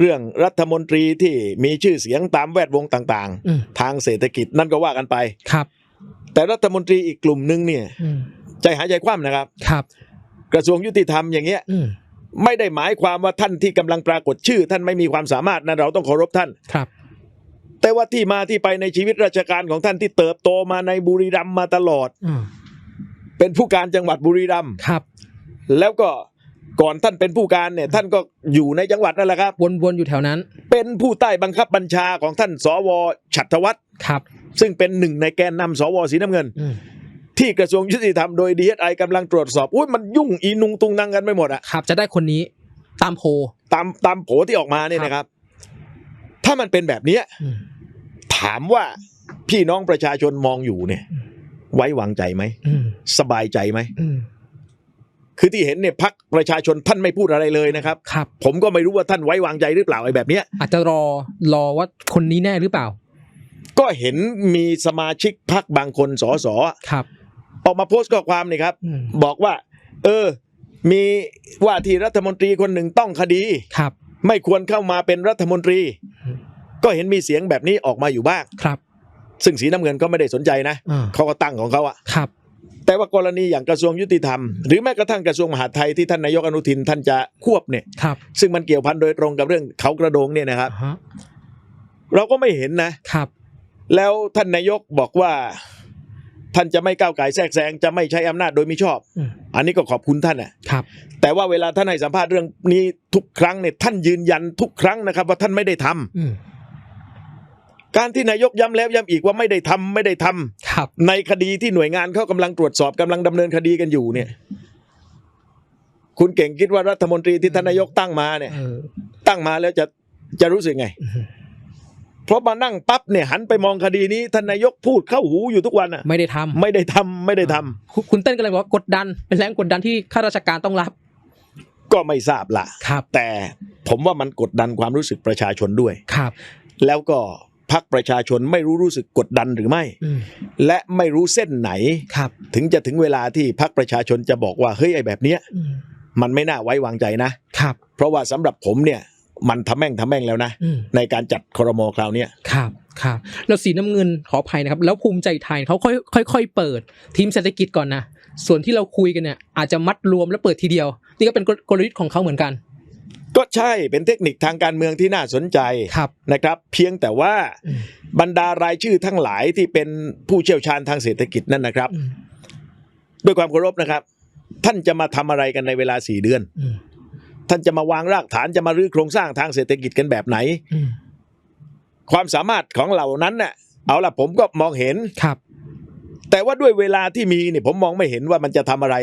เรื่องรัฐมนตรีที่มีชื่อเสียงตามแวดวงต่างอืมๆทางเศรษฐกิจนั่นก็ว่ากันไปครับ แต่รัฐมนตรีอีกกลุ่มหนึงเนี่ยอืมใจหายใจคว่ำนะครับครับ กระทรวงยุติธรรมอย่างเงี้ยอืมไม่ได้หมายความว่าท่านที่กำลังปรากฏชื่อ ท่านไม่มีความสามารถนะเราต้องเคารพท่านครับ แต่ว่าที่มาที่ไปในชีวิตราชการของท่านที่เติบโตมาในบุรีรัมย์มาตลอดอืมเป็นผู้การจังหวัดบุรีรัมย์ครับ แล้วก็ ก่อนท่านเป็นผู้การเนี่ยท่านก็อยู่ในจังหวัดนั่นแหละครับ วนๆอยู่แถวนั้น เป็นผู้ใต้บังคับบัญชาของท่านสวฉัตรวัฒน์ครับ ซึ่งเป็นหนึ่งในแกนนำสวสีน้ำเงินอืมที่กระทรวงยุติธรรมโดยดีเอสไอกำลังตรวจสอบอุ้ยมันยุ่งอีนุงตุงนังกันไปหมดอะครับ จะได้คนนี้ตามโพลตามตามโผที่ออกมาเนี่ยครับนะครับ ถ้ามันเป็นแบบเนี้ยอืมถามว่าพี่น้องประชาชนมองอยู่เนี่ยอืมไว้วางใจไหมอืมสบายใจไหมอืม คือที่เห็นเนี่ยพักประชาชนท่านไม่พูดอะไรเลยนะครับ ครับ ผมก็ไม่รู้ว่าท่านไว้วางใจหรือเปล่าไอ้แบบเนี้ย อาจจะรอรอว่าคนนี้แน่หรือเปล่า ก็เห็นมีสมาชิกพักบางคนสสครับ ออกมาโพสต์ข้อความนี่ครับ อืม บอกว่า เออ มีว่าที่รัฐมนตรีคนหนึ่งต้องคดี ครับ ไม่ควรเข้ามาเป็นรัฐมนตรี อืม ก็เห็นมีเสียงแบบนี้ออกมาอยู่บ้าง ครับซึ่งสีน้ำเงินก็ไม่ได้สนใจนะอ่าเขาก็ตั้งของเขาอะครับ แต่ว่ากรณีอย่างกระทรวงยุติธรรม หรือแม้กระทั่งกระทรวงมหาดไทยที่ท่านนายกอนุทินท่านจะควบเนี่ยครับ ซึ่งมันเกี่ยวพันโดยตรงกับเรื่องเขากระโดงเนี่ยนะครับอ่าฮะเราก็ไม่เห็นนะ ครับ แล้วท่านนายกบอกว่า ท่านจะไม่ก้าวไก่แทรกแซงจะไม่ใช้อำนาจโดยมิชอบ อืม อันนี้ก็ขอบคุณท่านน่ะครับ แต่ว่าเวลาท่านให้สัมภาษณ์เรื่องนี้ทุกครั้งเนี่ยท่านยืนยันทุกครั้งนะครับ ว่าท่านไม่ได้ทำอืม การที่นายกย้ำแล้วย้ำอีกว่าไม่ได้ทำไม่ได้ทำครับในคดีที่หน่วยงานเขากำลังตรวจสอบกำลังดำเนินคดีกันอยู่เนี่ย คุณเก่งคิดว่ารัฐมนตรีที่ท่านนายกตั้งมาเนี่ย เออ ตั้งมาแล้วจะจะรู้สึกไง อืมเพราะมานั่งปั๊บเนี่ยหันไปมองคดีนี้ท่านนายกพูดเข้าหูอยู่ทุกวันอะ ไม่ได้ทำไม่ได้ทำไม่ได้ทำคุณคุณเต้นก็เลยบอกว่ากดดันเป็นแรงกดดันที่ข้าราชการต้องรับก็ไม่ทราบละครับแต่ผมว่ามันกดดันความรู้สึกประชาชนด้วย ครับ แล้วก็ พักประชาชนไม่รู้รู้สึกกดดันหรือไม่อืมและไม่รู้เส้นไหนครับถึงจะถึงเวลาที่พักประชาชนจะบอกว่าเฮ้ยไอ้แบบเนี้ยอืมมันไม่น่าไว้วางใจนะครับ เพราะว่าสำหรับผมเนี่ยมันทำแม่งทำแม่งแล้วนะอืมในการจัดครมคราวเนี้ยครับครับแล้วสีน้ำเงินขออภัยนะครับ แล้วภูมิใจไทยเขาค่อยค่อยค่อยเปิดทีมเศรษฐกิจก่อนนะส่วนที่เราคุยกันเนี่ยอาจจะมัดรวมแล้วเปิดทีเดียว นี่ก็เป็นกลกลยุทธ์ของเขาเหมือนกัน ก็ใช่เป็นเทคนิคทางการเมืองที่น่าสนใจครับนะครับ เพียงแต่ว่าอืมบรรดารายชื่อทั้งหลายที่เป็นผู้เชี่ยวชาญทางเศรษฐกิจนั่นนะครับอืมด้วยความเคารพนะครับ ท่านจะมาทำอะไรกันในเวลาสี่เดือนอืมท่านจะมาวางรากฐานจะมารื้อโครงสร้างทางเศรษฐกิจกันแบบไหนอืมความสามารถของเหล่านั้นน่ะเอาล่ะผมก็มองเห็นครับ แต่ว่าด้วยเวลาที่มีเนี่ยผมมองไม่เห็นว่ามันจะทำอะไร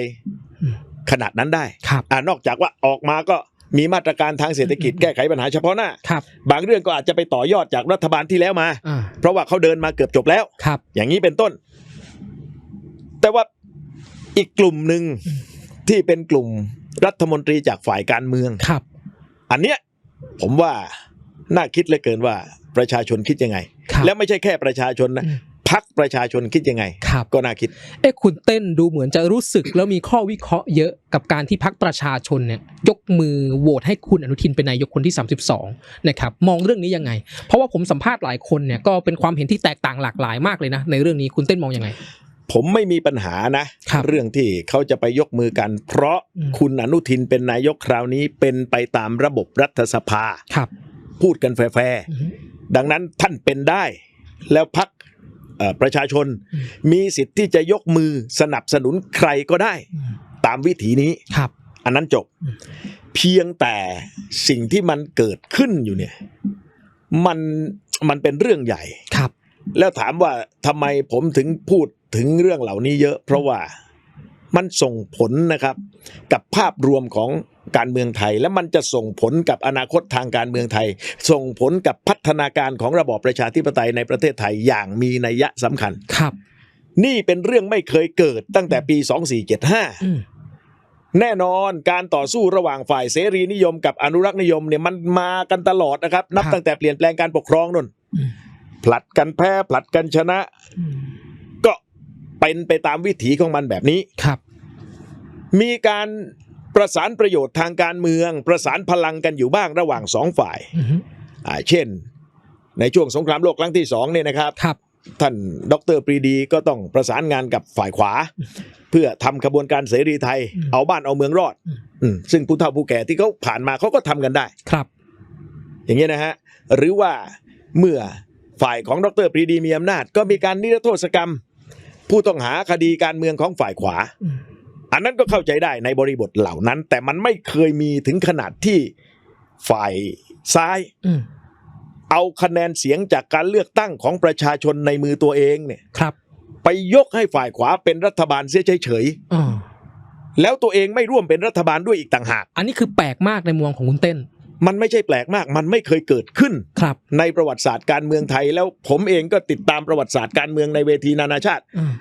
อืมขนาดนั้นได้ครับอ่านอกจากว่าออกมาก็ มีมาตรการทางเศรษฐกิจอืมแก้ไขปัญหาเฉพาะหน้า ครับ บางเรื่องก็อาจจะไปต่อยอดจากรัฐบาลที่แล้วมา อ่า เพราะว่าเขาเดินมาเกือบจบแล้ว ครับ อย่างนี้เป็นต้น แต่ว่าอีกกลุ่มหนึ่งที่เป็นกลุ่มรัฐมนตรีจากฝ่ายการเมือง ครับ อันเนี้ยผมว่าน่าคิดเหลือเกินว่าประชาชนคิดยังไง ครับ แล้วไม่ใช่แค่ประชาชนนะ อืม พักประชาชนคิดยังไง ครับก็น่าคิด เอ้คุณเต้นดูเหมือนจะรู้สึกแล้วมีข้อวิเคราะห์เยอะกับการที่พักประชาชนเนี่ยยกมือโหวตให้คุณอนุทินเป็นนายกคนที่ 32นะครับมองเรื่องนี้ยังไง เพราะว่าผมสัมภาษณ์หลายคนเนี่ยก็เป็นความเห็นที่แตกต่างหลากหลายมากเลยนะ ในเรื่องนี้คุณเต้นมองยังไง ผมไม่มีปัญหานะ ครับเรื่องที่เขาจะไปยกมือกัน เพราะอืม คุณอนุทินเป็นนายกคราวนี้เป็นไปตามระบบรัฐสภา ครับพูดกันแฟร์อืมๆดังนั้นท่านเป็นได้ แล้วพัก ประชาชนอืมมีสิทธิ์ที่จะยกมือสนับสนุนใครก็ได้อืมตามวิถีนี้ครับ อันนั้นจบอืมเพียงแต่สิ่งที่มันเกิดขึ้นอยู่เนี่ย มันมันเป็นเรื่องใหญ่ครับ แล้วถามว่าทำไมผมถึงพูดถึงเรื่องเหล่านี้เยอะ เพราะว่า มันส่งผลนะครับกับภาพรวมของการเมืองไทย และมันจะส่งผลกับอนาคตทางการเมืองไทย ส่งผลกับพัฒนาการของระบอบประชาธิปไตยในประเทศไทยอย่างมีนัยยะสำคัญครับ นี่เป็นเรื่องไม่เคยเกิดตั้งแต่ปี 2475อืมแน่นอนการต่อสู้ระหว่างฝ่ายเสรีนิยมกับอนุรักษ์นิยมเนี่ยมันมากันตลอดนะครับ นับครับตั้งแต่เปลี่ยนแปลงการปกครองนนอืมผลัดกันแพ้ผลัดกันชนะอืมก็ เป็นไปตามวิถีของมันแบบนี้ครับ มีการประสานประโยชน์ทางการเมือง ประสานพลังกันอยู่บ้างระหว่างสองฝ่ายอือฮึอ่าเช่น ในช่วงสงครามโลกครั้งที่สองเนี่ยนะครับครับท่านดรปรีดีก็ต้องประสานงานกับฝ่ายขวา เพื่อทำขบวนการเสรีไทยอืมเอาบ้านเอาเมืองรอดอืมอืมซึ่งผู้เฒ่าผู้แก่ที่เขาผ่านมาเขาก็ทำกันได้ครับ อย่างนี้ยนะฮะหรือว่าเมื่อฝ่ายของดรปรีดีมีอำนาจ ก็มีการนิรโทษกรรม ผู้ต้องหาคดีการเมืองของฝ่ายขวาอืมอันนั้นก็เข้าใจได้ในบริบทเหล่านั้น แต่มันไม่เคยมีถึงขนาดที่ฝ่ายซ้ายอืมเอาคะแนนเสียงจากการเลือกตั้งของประชาชนในมือตัวเองเนี่ยครับ ไปยกให้ฝ่ายขวาเป็นรัฐบาลเสียเฉยอ่าๆแล้วตัวเองไม่ร่วมเป็นรัฐบาลด้วยอีกต่างหาก อันนี้คือแปลกมากในมุมมองของคุณเต้น มันไม่ใช่แปลกมาก มันไม่เคยเกิดขึ้นครับในประวัติศาสตร์การเมืองไทย แล้วผมเองก็ติดตามประวัติศาสตร์การเมืองในเวทีนานาชาติอ่า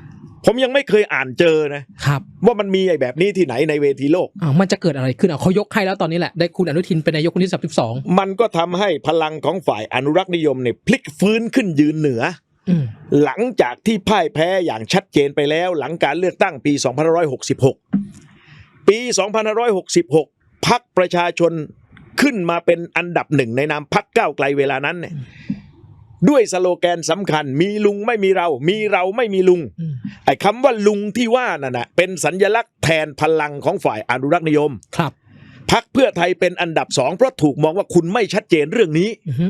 ผมยังไม่เคยอ่านเจอนะครับ ว่ามันมีไอ้แบบนี้ที่ไหนในเวทีโลกอ่ามันจะเกิดอะไรขึ้นอะเขายกให้แล้วตอนนี้แหละได้คุณอนุทินเป็นนายกคนที่สามสิบสองมันก็ทำให้พลังของฝ่ายอนุรักษ์นิยมเนี่ยพลิกฟื้นขึ้นยืนเหนืออืมหลังจากที่พ่ายแพ้อย่างชัดเจนไปแล้ว หลังการเลือกตั้งปี2566 ปี2566พักประชาชน ขึ้นมาเป็นอันดับหนึ่งในนามพักก้าวไกลเวลานั้นเนี่ยด้วยสโลแกนสำคัญ มีลุงไม่มีเรา มีเราไม่มีลุงอืมไอ้คำว่าลุงที่ว่านั่นนะเป็นสัญลักษณ์แทนพลังของฝ่ายอนุรักษ์นิยม ครับพักเพื่อไทยเป็นอันดับสองเพราะถูกมองว่าคุณไม่ชัดเจนเรื่องนี้อือฮึ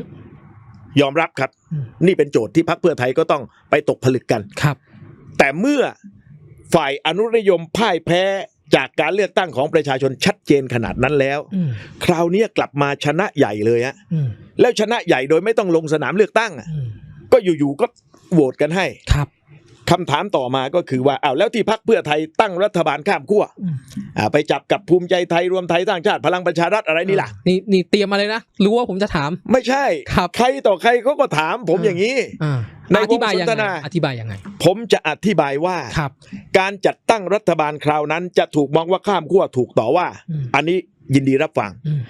ยอมรับครับอืมนี่เป็นโจทย์ที่พักเพื่อไทยก็ต้องไปตกผลึกกันครับ แต่เมื่อฝ่ายอนุรักษ์นิยมพ่ายแพ้ จากการเลือกตั้งของประชาชนชัดเจนขนาดนั้นแล้วอืมคราวนี้กลับมาชนะใหญ่เลยฮะอืมแล้วชนะใหญ่โดยไม่ต้องลงสนามเลือกตั้งอะอืมก็อยู่ๆก็โหวตกันให้ครับ คำถามต่อมาก็คือว่าอ้าวแล้วที่พักเพื่อไทยตั้งรัฐบาลข้ามขั้วอืมอ่าไปจับกับภูมิใจไทยรวมไทยสร้างชาติพลังประชารัฐอะไรนี่ล่ะนี่นี่เตรียมมาเลยนะ รู้ว่าผมจะถาม ไม่ใช่ครับใครต่อใครเขาก็ถามผมอ่าอย่างนี้อ่าในอธิบายยังวงสนทไงนาอธิบายยังไง ผมจะอธิบายว่าครับ การจัดตั้งรัฐบาลคราวนั้นจะถูกมองว่าข้ามขั้วถูกต่อว่าอืมอันนี้ยินดีรับฟังอืม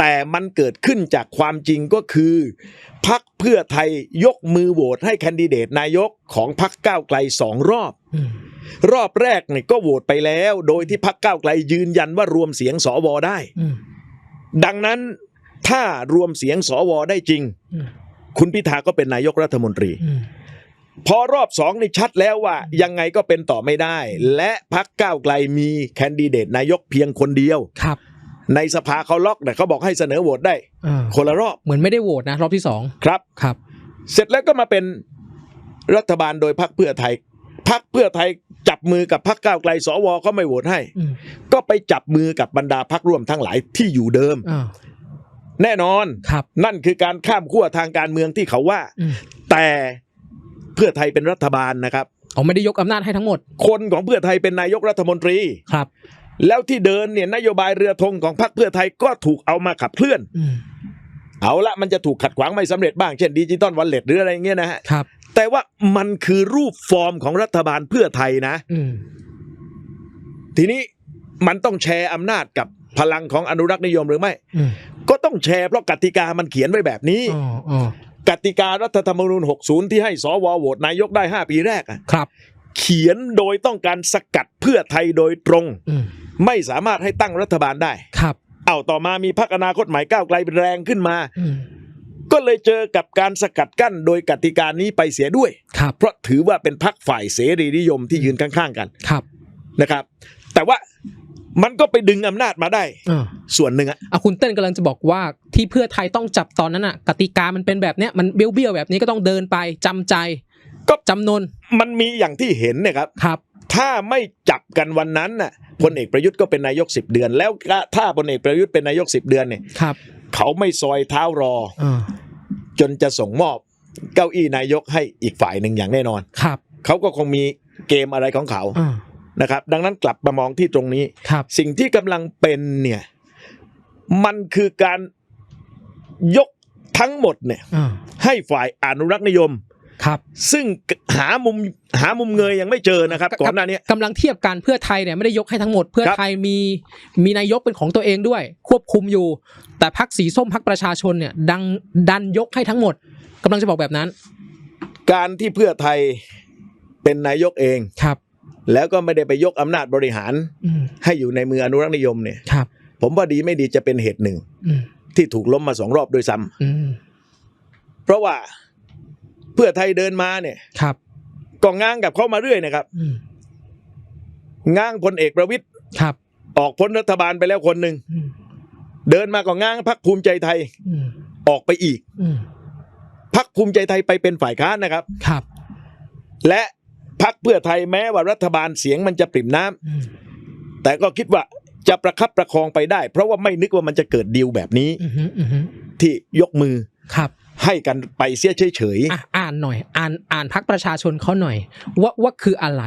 แต่มันเกิดขึ้นจากความจริงก็คือ พักเพื่อไทยยกมือโหวตให้แคนดิเดตนายกของพักก้าวไกลสองรอบอืมรอบแรกเนี่ยก็โหวตไปแล้ว โดยที่พักก้าวไกลยืนยันว่ารวมเสียงสวได้อืมดังนั้นถ้ารวมเสียงสวได้จริงอืมคุณพิธาก็เป็นนายกรัฐมนตรีอืมพอรอบสองนี่ชัดแล้วว่า ยังไงก็เป็นต่อไม่ได้ และพักก้าวไกลมีแคนดิเดตนายกเพียงคนเดียวครับ ในสภาเขาล็อกแต่เขาบอกให้เสนอโหวตได้อ่าคนละรอบ เหมือนไม่ได้โหวตนะ รอบที่สองครับครับ เสร็จแล้วก็มาเป็นรัฐบาลโดยพักเพื่อไทยพักเพื่อไทยจับมือกับพักก้าวไกลสวก็ไม่โหวตให้อืมก็ไปจับมือกับบรรดาพักร่วมทั้งหลายที่อยู่เดิมอ่าแน่นอนครับ นั่นคือการข้ามขั้วทางการเมืองที่เขาว่าอืมแต่เพื่อไทยเป็นรัฐบาลนะครับเขาไม่ได้ยกอำนาจให้ทั้งหมด คนของเพื่อไทยเป็นนายกรัฐมนตรีครับ แล้วที่เดินเนี่ยนโยบายเรือธงของพรรคเพื่อไทยก็ถูกเอามาขับเคลื่อนอืมเอาละมันจะถูกขัดขวางไม่สำเร็จบ้างเช่นดิจิตอลวอลเล็ตหรืออะไรอย่างเงี้ยนะฮะครับ แต่ว่ามันคือรูปฟอร์มของรัฐบาลเพื่อไทยนะอืมทีนี้มันต้องแชร์อำนาจกับพลังของอนุรักษ์นิยมหรือไม่อืมก็ต้องแชร์เพราะกติกามันเขียนไว้แบบนี้อ๋ออ๋อกติการัฐธรรมนูญ 60 ที่ให้สวโหวตนายกได้ 5 ปีแรกอะครับ เขียนโดยต้องการสกัดเพื่อไทยโดยตรงอืม ไม่สามารถให้ตั้งรัฐบาลได้ ครับ เอาต่อมามีพรรคอนาคตใหม่ก้าวไกลเป็นแรงขึ้นมา อืมก็เลยเจอกับการสกัดกั้นโดยกติกานี้ไปเสียด้วย ครับ เพราะถือว่าเป็นพรรคฝ่ายเสรีนิยมที่ยืนข้างๆกันครับนะครับ แต่ว่ามันก็ไปดึงอำนาจมาได้อ่าส่วนหนึ่งอะอะคุณเต้นกำลังจะบอกว่าที่เพื่อไทยต้องจับตอนนั้นอะกติกามันเป็นแบบเนี้ยมันเบี้ยวๆแบบนี้ก็ต้องเดินไปจำใจ ก็จำนนมันมีอย่างที่เห็นเนยครับ ครับ ถ้าไม่จับกันวันนั้นน่ะพลเอกประยุทธ์ก็เป็นนายกสิบเดือน แล้วถ้าพลเอกประยุทธ์เป็นนายกสิบเดือนเนี่ยครับ เขาไม่ซอยเท้ารออ่าจนจะส่งมอบเก้าอี้นายกให้อีกฝ่ายหนึ่งอย่างแน่นอนครับ เขาก็คงมีเกมอะไรของเขาอ่านะครับ ดังนั้นกลับมามองที่ตรงนี้ครับ สิ่งที่กำลังเป็นเนี่ย มันคือการยกทั้งหมดเนี่ยอ่าให้ฝ่ายอนุรักษ์นิยม ครับซึ่งหามุมหามุมเงยยังไม่เจอนะครับก่อนหน้านี้กำลังเทียบกันเพื่อไทยเนี่ยไม่ได้ยกให้ทั้งหมด เพื่อครับไทยมีมีนายกเป็นของตัวเองด้วย ควบคุมอยู่ แต่พักสีส้มพักประชาชนเนี่ยดังดันยกให้ทั้งหมดกำลังจะบอกแบบนั้น การที่เพื่อไทยเป็นนายกเองครับ แล้วก็ไม่ได้ไปยกอำนาจบริหารอืมให้อยู่ในมืออนุรักษ์นิยมเนี่ยครับ ผมว่าดีไม่ดีจะเป็นเหตุหนึ่งอืมที่ถูกล้มมาสองรอบด้วยซ้ำอืมเพราะว่าเพื่อไทยเดินมาเนี่ย ครับก็ง้างกับเขามาเรื่อยนะครับอืมง้างพลเอกประวิตยครับ ออกพ้นรัฐบาลไปแล้วคนหนึ่งอืมเดินมาก็ง้างพักภูมิใจไทยอืมออกไปอีกอืมพักภูมิใจไทยไปเป็นฝ่ายค้านนะครับ ครับ และพักเพื่อไทยแม้ว่ารัฐบาลเสียงมันจะปริ่มน้ำอืมแต่ก็คิดว่าจะประคับประคองไปได้ เพราะว่าไม่นึกว่ามันจะเกิดดีลแบบนี้อืมอืมอืมที่ยกมือ ครับให้กันไปเสียเฉยอะอ่านหน่อย อ่านอ่านพักประชาชนเขาหน่อย ว่าว่าคืออะไร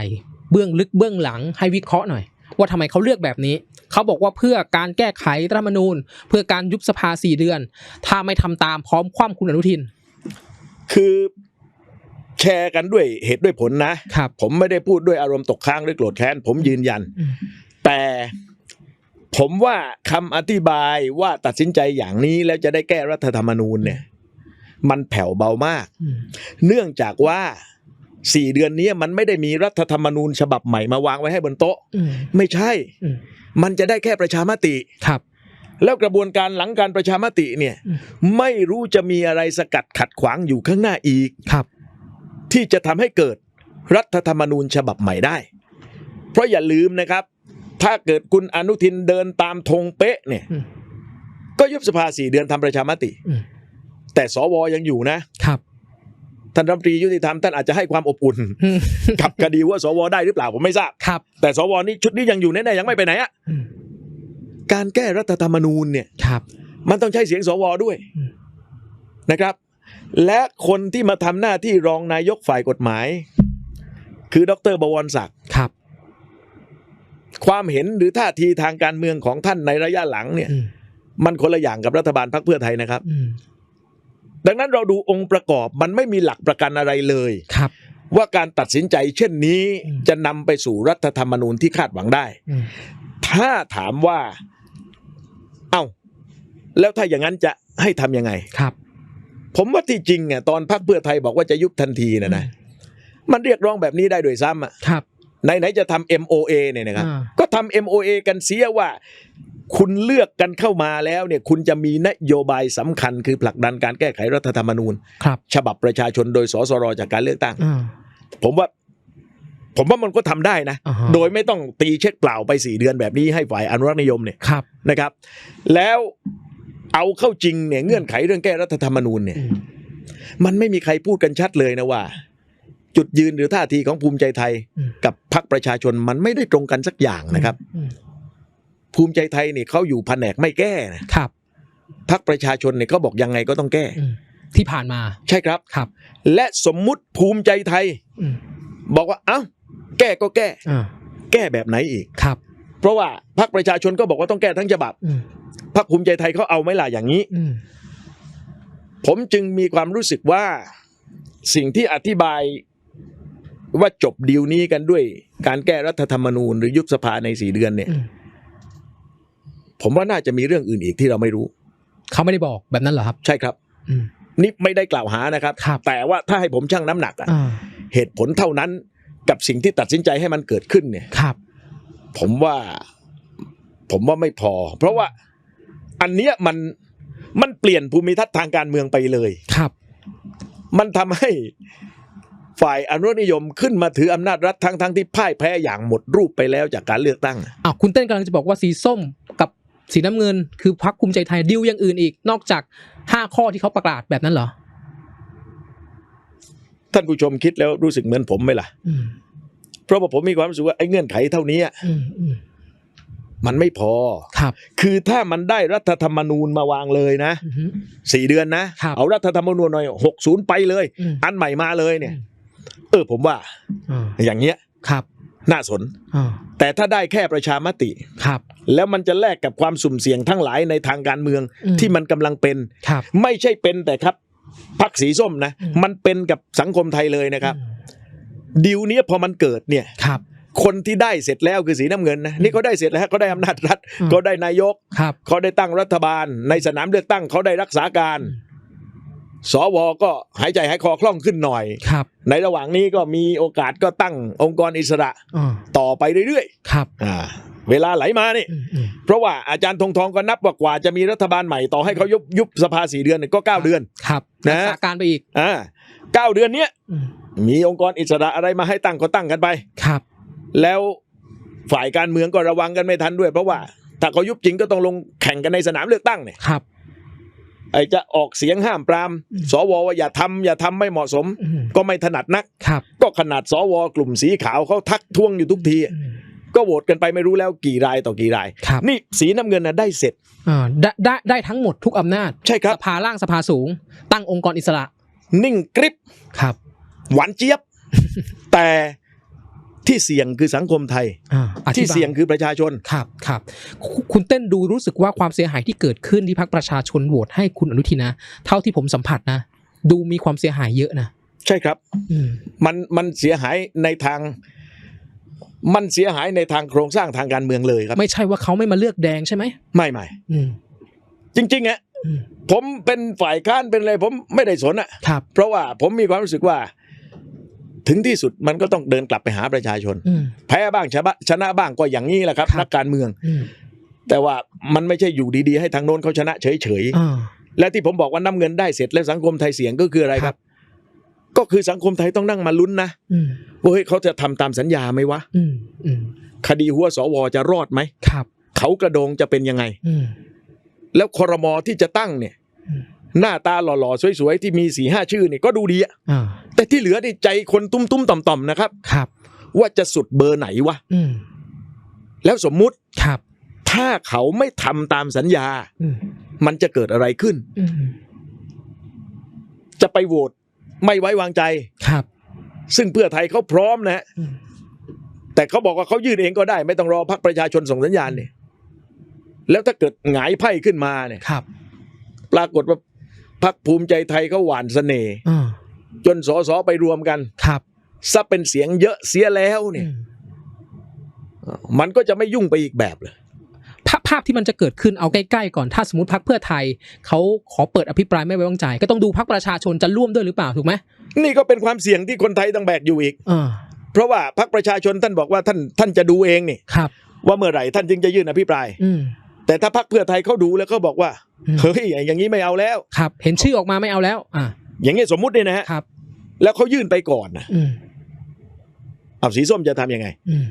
เบื้องลึกเบื้องหลังให้วิเคราะห์หน่อย ว่าทำไมเขาเลือกแบบนี้ เขาบอกว่าเพื่อการแก้ไขรัฐธรรมนูญ เพื่อการยุบสภาสี่เดือน ถ้าไม่ทำตามพร้อมคว่ำคุณอนุทินๆคือแชร์กันด้วยเหตุด้วยผลนะครับ ผมไม่ได้พูดด้วยอารมณ์ตกค้างหรือโกรธแค้นผมยืนยันอืมแต่ ผมว่าคำอธิบายว่าตัดสินใจอย่างนี้แล้วจะได้แก้รัฐธรรมนูญเนี่ย มันแผ่วเบามากอืมเนื่องจากว่าสี่เดือนนี้มันไม่ได้มีรัฐธรรมนูญฉบับใหม่มาวางไว้ให้บนโต๊ะอืมไม่ใช่อืมมันจะได้แค่ประชามติครับ แล้วกระบวนการหลังการประชามติเนี่ยอืมไม่รู้จะมีอะไรสกัดขัดขวางอยู่ข้างหน้าอีกครับ ที่จะทำให้เกิดรัฐธรรมนูญฉบับใหม่ได้ เพราะอย่าลืมนะครับ ถ้าเกิดคุณอนุทินเดินตามธงเป๊ะเนี่ยอืมก็ยุบสภาสี่เดือนทำประชามติอืมแต่สวยังอยู่นะครับท่านรัฐมนตรียุติธรรมท่านอาจจะให้ความอบอุ่นอืมกับคดีว่าสวได้หรือเปล่าผมไม่ทราบครับ แต่สวนี่ชุดนี้ยังอยู่แน่ๆยังไม่ไปไหนอะอืมการแก้รัฐธรรมนูญเนี่ยครับ มันต้องใช้เสียงสวด้วยอืมนะครับ และคนที่มาทำหน้าที่รองนายกฝ่ายกฎหมาย คือดรบวรศักดิ์ครับ ความเห็นหรือท่าทีทางการเมืองของท่านในระยะหลังเนี่ยอืมมันคนละอย่างกับรัฐบาลพรรคเพื่อไทยนะครับอืมดังนั้นเราดูองค์ประกอบมันไม่มีหลักประกันอะไรเลยครับ ว่าการตัดสินใจเช่นนี้อืมจะนำไปสู่รัฐธรรมนูญที่คาดหวังได้อืมถ้าถามว่า เอ้า แล้วถ้าอย่างนั้นจะให้ทำยังไงครับ ผมว่าที่จริงอะตอนพรรคเพื่อไทยบอกว่าจะยุบทันทีนะนะมันเรียกร้องแบบนี้ได้โดวยซ้ำอะครับ ไหนไหนๆจะทำ MOA เนี่ยนะครับอ่าก็ทำ MOA กันเสียว่า คุณเลือกกันเข้ามาแล้วเนี่ย คุณจะมีนโยบายสำคัญคือผลักดันการแก้ไขรัฐธรรมนูญครับฉบับประชาชนโดยสสรจากการเลือกตั้งอ่าผมว่าผมว่ามันก็ทำได้นะอ่าฮะโดยไม่ต้องตีเช็คเปล่าไปสี่เดือนแบบนี้ให้ฝ่ายอนุรักษ์นิยมเนี่ยครับนะครับ แล้วเอาเข้าจริงเนี่ยเงื่อนไขเรื่องแก้รัฐธรรมนูญเนี่ยอืมมันไม่มีใครพูดกันชัดเลยนะว่า จุดยืนหรือท่าทีของภูมิใจไทยอืมกับพรรคประชาชนมันไม่ได้ตรงกันสักอย่างนะครับอืมภูมิใจไทยเนี่ยเขาอยู่แผนกไม่แก้นะครับพรรคประชาชนเนี่ยเขาบอกยังไงก็ต้องแก้อืมที่ผ่านมา ใช่ครับครับ และสมมุติภูมิใจไทยอืมบอกว่าเอ้าแก้ก็แก้อ่าแก้แบบไหนอีกครับ เพราะว่าพรรคประชาชนก็บอกว่าต้องแก้ทั้งฉบับอืมพรรคภูมิใจไทยเขาเอาไหมล่ะอย่างนี้อืมผมจึงมีความรู้สึกว่าสิ่งที่อธิบาย ว่าจบดีลนี้กันด้วย การแก้รัฐธรรมนูญ หรือยุบสภาในสี่เดือนเนี่ยอืมผมว่าน่าจะมีเรื่องอื่นอีกที่เราไม่รู้ เขาไม่ได้บอกแบบนั้นเหรอครับ ใช่ครับอืมนี่ไม่ได้กล่าวหานะครับครับ แต่ว่าถ้าให้ผมชั่งน้ำหนักอะอ่าเหตุผลเท่านั้นกับสิ่งที่ตัดสินใจให้มันเกิดขึ้นเนี่ยครับ ผมว่า ผมว่าไม่พอ เพราะว่าอันเนี้ยมันมันเปลี่ยนภูมิทัศน์ทางการเมืองไปเลยครับ มันทำให้ ฝ่ายอนุรักษ์นิยมขึ้นมาถืออำนาจรัฐทั้งทั้งที่พ่ายแพ้อย่างหมดรูปไปแล้วจากการเลือกตั้งอ้าวคุณเต้นกำลังจะบอกว่าสีส้มกับสีน้ำเงิน คือพรรคภูมิใจไทยดิวอย่างอื่นอีก นอกจากห้าข้อที่เขาประกาศแบบนั้นเหรอท่านผู้ชมคิดแล้วรู้สึกเหมือนผมไหมล่ะอืมเพราะว่าผมมีความรู้สึกว่าไอ้เงื่อนไขเท่านี้อืมอืมมันไม่พอครับ คือถ้ามันได้รัฐธรรมนูญมาวางเลยนะอือฮึสี่เดือนนะครับเอารัฐธรรมนูญหน่อยหกศูนย์ไปเลยอืมอันใหม่มาเลยเนี่ยอืม เออผมว่าอ่าอย่างเงี้ยครับน่าสนอ่าแต่ถ้าได้แค่ประชามติครับ แล้วมันจะแลกกับความสุ่มเสี่ยงทั้งหลายในทางการเมืองอืมที่มันกำลังเป็นครับไม่ใช่เป็นแต่ครับพักสีส้มนะอืมมันเป็นกับสังคมไทยเลยนะครับอืมดิวเนี้ยพอมันเกิดเนี่ยครับ คนที่ได้เสร็จแล้วคือสีน้ำเงินนะนี่เขาได้เสร็จแล้วเขาได้อำนาจรัฐอืมเขาได้นายกครับเขาได้ตั้งรัฐบาล ในสนามเลือกตั้งเขาได้รักษาการ สวก็หายใจหายคอคล่องขึ้นหน่อยครับ ในระหว่างนี้ก็มีโอกาสก็ตั้งองค์กรอิสระอ่าต่อไปเรื่อยครับๆอ่าเวลาไหลมานี่อืมอืมเพราะว่าอาจารย์ธงทองก็นับว่ากว่าจะมีรัฐบาลใหม่ต่อให้เขายุบยุบสภาสี่เดือนเนี่ยก็เก้าเดือนครับนะรักษาการไปอีกอ่าเก้าเดือนเนี้ยอืมมีองค์กรอิสระอะไรมาให้ตั้งก็ตั้งกันไปครับ แล้วฝ่ายการเมืองก็ระวังกันไม่ทันด้วย เพราะว่าถ้าเขายุบจริงก็ต้องลงแข่งกันในสนามเลือกตั้งเนี่ยครับ ไอจะออกเสียงห้ามปรามอืมสวว่าอย่าทำอย่าทำไม่เหมาะสมอืมก็ไม่ถนัดนักครับก็ขนาดสวกลุ่มสีขาวเขาทักท้วงอยู่ทุกทีอืมก็โหวตกันไปไม่รู้แล้วกี่รายต่อกี่รายครับนี่สีน้ำเงินนะได้เสร็จอ่าได้ได้ได้ทั้งหมดทุกอำนาจ ใช่ครับ สภาล่างสภาสูง ตั้งองค์กรอิสระ นิ่งกริบครับ หวานเจี๊ยบ แต่ ที่เสี่ยงคือสังคมไทยอ่าอธิที่บายเสี่ยงคือประชาชนครับครับคุคุณเต้นดูรู้สึกว่าความเสียหายที่เกิดขึ้นที่พรรคประชาชนโหวตให้คุณอนุทินนะ เท่าที่ผมสัมผัสนะ ดูมีความเสียหายเยอะนะ ใช่ครับอืมมันมันเสียหายในทาง มันเสียหายในทางโครงสร้างทางการเมืองเลยครับ ไม่ใช่ว่าเขาไม่มาเลือกแดงใช่ไหมไม่ไม่อืมจริงๆอะอืมผมเป็นฝ่ายค้านเป็นอะไรผมไม่ได้สนอะครับเพราะว่าผมมีความรู้สึกว่า ถึงที่สุดมันก็ต้องเดินกลับไปหาประชาชนอืมแพ้บ้างชนะชนะบ้างก็อย่างนี้แหละครับครับนักการเมืองอืมแต่ว่ามันไม่ใช่อยู่ดีๆ ให้ทางโน้นเขาชนะเฉยอ่าๆและที่ผมบอกว่าน้ำเงินได้เสร็จแล้วสังคมไทยเสียงก็คืออะไรครับ ก็คือสังคมไทยต้องนั่งมาลุ้นนะอืมว่าเฮ้ยเขาจะทำตามสัญญาไหมวะอืมอืมคดีหัวสวจะรอดไหมครับเขากระโดงจะเป็นยังไงอืมแล้วคอรมอที่จะตั้งเนี่ยอืมหน้าตาหล่อๆ สวยๆ ที่มีสี่ห้าชื่อนี่ก็ดูดีอะอ่า แต่ที่เหลือนี่ใจคนตุ้มๆต่อมๆนะครับ ครับ ว่าจะสุดเบอร์ไหนวะอืมแล้วสมมุติครับ ถ้าเขาไม่ทำตามสัญญาอืมมันจะเกิดอะไรขึ้นอืมจะไปโหวตไม่ไว้วางใจครับ ซึ่งเพื่อไทยเขาพร้อมนะฮะอืมแต่เขาบอกว่าเขายื่นเองก็ได้ ไม่ต้องรอพักประชาชนส่งสัญญาณเนี่ยแล้วถ้าเกิดหงายไพ่ขึ้นมาเนี่ยครับ ปรากฏว่าพักภูมิใจไทยเขาหวานเสน่ห์อ่า จนสอสอไปรวมกันครับซะเป็นเสียงเยอะเสียแล้วเนี่ยอืมมันก็จะไม่ยุ่งไปอีกแบบเลยภาพภาพที่มันจะเกิดขึ้นเอาใกล้ๆก่อนถ้าสมมติพักเพื่อไทยเขาขอเปิดอภิปรายไม่ไว้วางใจ ก็ต้องดูพักประชาชนจะร่วมด้วยหรือเปล่าถูกไหมนี่ก็เป็นความเสี่ยงที่คนไทยต้องแบกอยู่อีกอ่าเพราะว่าพรรคประชาชนท่านบอกว่าท่านท่านจะดูเองนี่ครับ ว่าเมื่อไหร่ท่านจึงจะยื่นอภิปรายอืมแต่ถ้าพรรคเพื่อไทยเขาดูแล้วเขาบอกว่าอืมเฮ้ยอย่างนี้ไม่เอาแล้วครับ เห็นชื่อออกมาไม่เอาแล้ว อ่า อย่างนี้สมมุติเนี่ยนะฮะครับ แล้วเขายื่นไปก่อนนะอืมเอาสีส้มจะทำยังไง อืม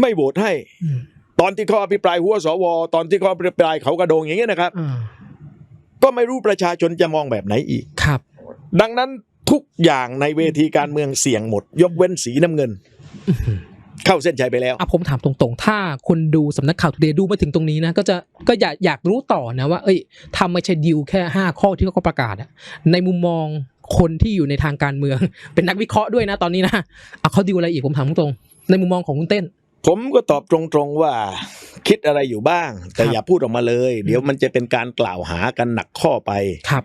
ไม่โหวตให้ อืมตอนที่เขาอภิปรายหัวสว ตอนที่เขาอภิปรายเขากระโดงอย่างเงี้ยนะครับ อ่าก็ไม่รู้ประชาชนจะมองแบบไหนอีก ครับ ดังนั้นทุกอย่างในเวทีการเมืองเสี่ยงหมด ยกเว้นสีน้ำเงิน อื้อหือ เข้าเส้นชัยไปแล้วอะผมถามตรงๆ ถ้าคนดูสำนักข่าวทูเดย์ดูมาถึงตรงนี้นะ ก็จะก็อยากอยากรู้ต่อนะว่า เอ้ยทำไม่ใช่ดิวแค่ห้าข้อที่เขาประกาศอะในมุมมองคนที่อยู่ในทางการเมือง เป็นนักวิเคราะห์ด้วยนะตอนนี้นะเอาเขาดิวอะไรอีกผมถามตรงๆในมุมมองของคุณเต้น ผมก็ตอบตรงๆว่าคิดอะไรอยู่บ้าง แต่ครับอย่าพูดออกมาเลย เดี๋ยวมันจะเป็นการกล่าวหากันหนักข้อไปครับ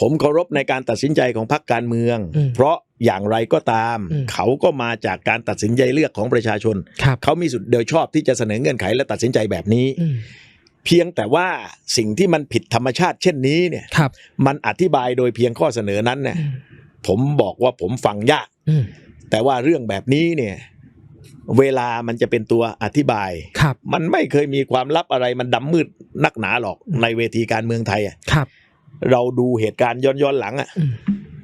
ผมเคารพในการตัดสินใจของพรรคการเมืองอืมเพราะ อย่างไรก็ตามอืมเขาก็มาจากการตัดสินใจเลือกของประชาชนครับเขามีสุดโดยชอบที่จะเสนอเงื่อนไขและตัดสินใจแบบนี้อืมเพียงแต่ว่าสิ่งที่มันผิดธรรมชาติเช่นนี้เนี่ยครับมันอธิบายโดยเพียงข้อเสนอนั้นเนี่ยอืมผมบอกว่าผมฟังยากอืมแต่ว่าเรื่องแบบนี้เนี่ย เวลามันจะเป็นตัวอธิบายครับมันไม่เคยมีความลับอะไรมันดำมืดนักหนาหรอกอืมในเวทีการเมืองไทยอะครับเราดูเหตุการณ์ย้อนย้อนๆหลังอะอืม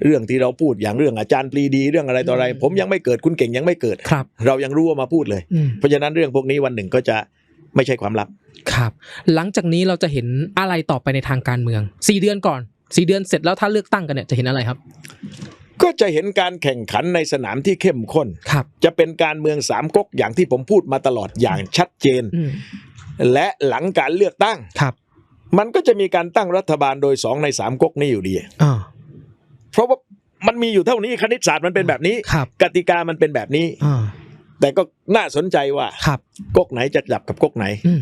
เรื่องที่เราพูดอย่างเรื่องอาจารย์ปรีดีเรื่องอะไรต่ออะไรอืมผมยังไม่เกิดคุณเก่งยังไม่เกิดครับเรายังรู้ว่ามาพูดเลยอืมเพราะฉะนั้นเรื่องพวกนี้วันหนึ่งก็จะไม่ใช่ความลับครับ หลังจากนี้เราจะเห็นอะไรต่อไปในทางการเมืองสี่เดือนก่อนสี่เดือนเสร็จแล้วถ้าเลือกตั้งกันเนี่ยจะเห็นอะไรครับ ก็จะเห็นการแข่งขันในสนามที่เข้มข้นครับจะเป็นการเมืองสามก๊กอย่างที่ผมพูดมาตลอดอย่างชัดเจนอืมและหลังการเลือกตั้งครับ มันก็จะมีการตั้งรัฐบาลโดยสองในสามก๊กนี้อยู่ดีอ่า เพราะว่ามันมีอยู่เท่านี้คณิตศาสตร์มันเป็นแบบนี้ ครับกติกามันเป็นแบบนี้ อ่าแต่ก็น่าสนใจว่าครับ ก๊กไหนจะจับกับก๊กไหน อืม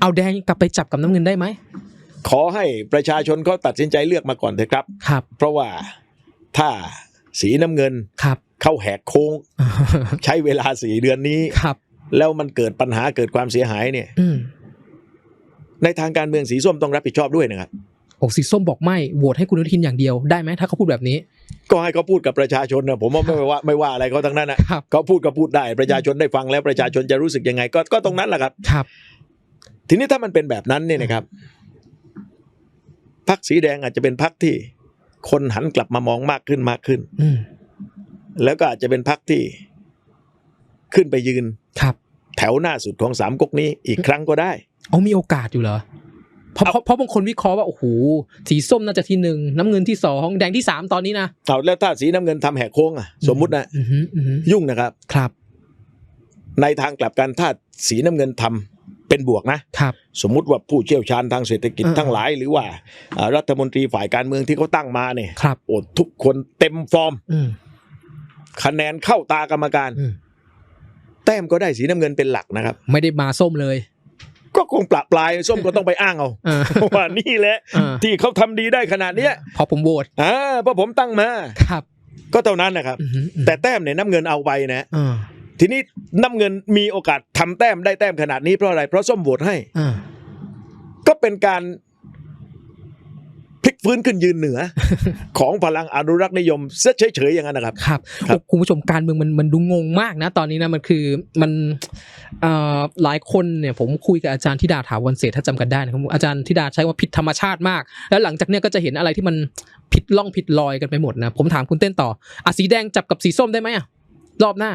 เอาแดงกลับไปจับกับน้ำเงินได้ไหมขอให้ประชาชนเขาตัดสินใจเลือกมาก่อนเถอะครับ ครับเพราะว่าถ้าสีน้ำเงินครับเข้าแหกโค้ง ใช้เวลาสี่เดือนนี้ ครับ แล้วมันเกิดปัญหาเกิดความเสียหายเนี่ย อืมในทางการเมืองสีส้มต้องรับผิดชอบด้วยนะครับ โบอกสีส้มบอกไม่โหวตให้คุณอนุทินอย่างเดียวได้ไหมถ้าเขาพูดแบบนี้ ก็ให้เขาพูดกับประชาชนนะผมว่าไม่ว่าไม่ว่าอะไรเขาทั้งนั้นนะครับ เขาพูดก็พูดได้ประชาชนได้ฟังแล้วประชาชนจะรู้สึกยังไง ก็ก็ตรงนั้นแหละครับ ครับ ทีนี้ถ้ามันเป็นแบบนั้นเนี่ยนะครับพักสีแดงอาจจะเป็นพักที่คนหันกลับมามองมากขึ้นมากขึ้น อืมแล้วก็อาจจะเป็นพักที่ขึ้นไปยืน ครับ แถวหน้าสุดของสามก๊กนี้อีกครั้งก็ได้ เอามีโอกาสอยู่เหรอ เพราะเพราะเพราะบางคนวิเคราะห์ว่าโอ้โหสีส้มน่าจะที่หนึ่งน้ำเงินที่สองแดงที่สามตอนนี้นะเอาแล้วถ้าสีน้ำเงินทำแหกโค้งอะสมมุตินะอือหืออือหือยุ่งนะครับครับ ในทางกลับกันถ้าสีน้ำเงินทำเป็นบวกนะครับ สมมุติว่าผู้เชี่ยวชาญทางเศรษฐกิจอ่าทั้งหลาย หรือว่าอ่า รัฐมนตรีฝ่ายการเมืองที่เขาตั้งมาเนี่ยครับโอ้ทุกคนเต็มฟอร์มอืมคะแนนเข้าตากรรมการอืมแต้มก็ได้สีน้ำเงินเป็นหลักนะครับ ไม่ได้มาส้มเลย ก็คงปละปลายส้มก็ต้องไปอ้างเอาอ่าว่านี่แหละอ่าที่เขาทำดีได้ขนาดเนี้ยพอผมโหวตอ่าเพราะผมตั้งมาครับ ก็เท่านั้นนะครับอือหืออือแต่แต้มเนี่ยน้ำเงินเอาไปนะอ่าทีนี้น้ำเงินมีโอกาสทำแต้มได้แต้มขนาดนี้เพราะอะไร เพราะส้มโหวตให้อ่าก็เป็นการพลิก ฟื้นขึ้นยืนเหนือ ของพลังอนุรักษ์นิยมเฉยเฉยๆอย่างนั้นนะครับครับ ครับคุณผู้ชมการเมืองมันมันดูงงมากนะ ตอนนี้นะมันคือมันเอ่อหลายคนเนี่ยผมคุยกับอาจารย์ธิดาถาวรเศรษฐ์ถ้าจำกันได้นะครับอาจารย์ธิดาใช้ว่าผิดธรรมชาติมาก แล้วหลังจากเนี้ยก็จะเห็นอะไรที่มันผิดล่องผิดลอยกันไปหมดนะ ผมถามคุณเต้นต่ออะสีแดงจับกับสีส้มได้ไหมอะรอบหน้า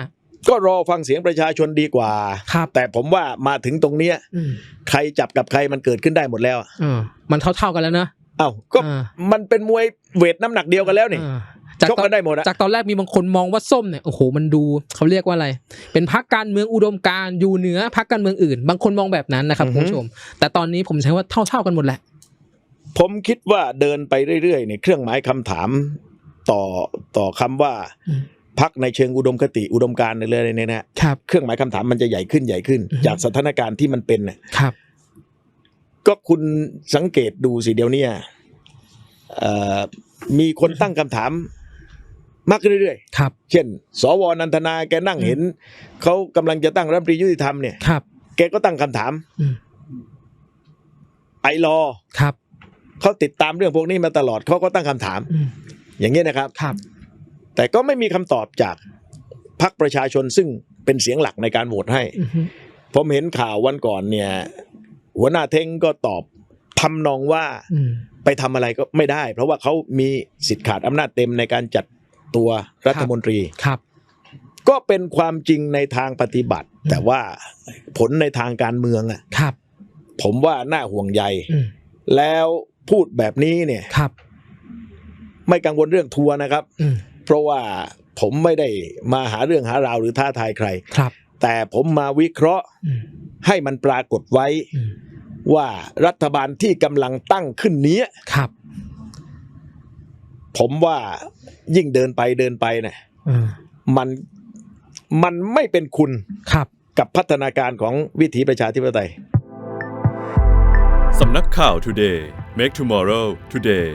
ก็รอฟังเสียงประชาชนดีกว่าครับแต่ผมว่ามาถึงตรงเนี้ยอืมใครจับกับใครมันเกิดขึ้นได้หมดแล้วอ่ามันเท่าๆกันแล้วนะเอ้าก็อ่ามันเป็นมวยเวทน้ำหนักเดียวกันแล้วนี่อ่าจากชกตอกันนได้หมดอะจากตอนแรกมีบางคนมองว่าส้มเนี่ยโอ้โหมันดูเขาเรียกว่าอะไร เป็นพักการเมืองอุดมการณ์อยู่เหนือพักการเมืองอื่น บางคนมองแบบนั้นนะครับคุณผู้ชม แต่ตอนนี้ผมใช้ว่าเท่าๆกันหมดแหละ ผมคิดว่าเดินไปเรื่อยๆเนี่ยเครื่องหมายคำถามต่อต่อคำว่าอืมพักในเชิงอุดมคติอุดมการณ์ในเรื่องนี้นะฮะครับเครื่องหมายคำถามมันจะใหญ่ขึ้นใหญ่ขึ้นอือฮึจากสถานการณ์ที่มันเป็นน่ะครับ ก็คุณสังเกตดูสิเดี๋ยวเนี้เอ่อมีคนตั้งคำถามมากขึ้นเรื่อยครับๆเช่น สวนันทนาแกนั่งอืมเห็น เขากำลังจะตั้งรัฐมนตรียุติธรรมเนี่ยครับ แกก็ตั้งคำถามอืมไอรอครับเขาติดตามเรื่องพวกนี้มาตลอดเขาก็ตั้งคำถามอืมอย่างนี้ยนะครับครับ แต่ก็ไม่มีคำตอบจากพรรคประชาชนซึ่งเป็นเสียงหลักในการโหวตให้อือฮึผมเห็นข่าววันก่อนเนี่ย หัวหน้าเท้งก็ตอบทำนองว่าอืมไปทำอะไรก็ไม่ได้ เพราะว่าเขามีสิทธิ์ขาดอำนาจเต็มในการจัดตัวรัฐมนตรีครับ ก็เป็นความจริงในทางปฏิบัติอืมแต่ว่าผลในทางการเมืองอะครับ ผมว่าน่าห่วงใยอืมแล้วพูดแบบนี้เนี่ยครับ ไม่กังวลเรื่องทัวร์นะครับอืมเพราะว่าผมไม่ได้มาหาเรื่องหาราวหรือท้าทายใครครับ แต่ผมมาวิเคราะห์อืมให้มันปรากฏไว้อืม ว่ารัฐบาลที่กำลังตั้งขึ้นเนี้ยครับ ผมว่ายิ่งเดินไปเดินไปเนี่ยอืมมันมันไม่เป็นคุณครับ กับพัฒนาการของวิถีประชาธิปไตยสำนักข่าว Today Make Tomorrow Today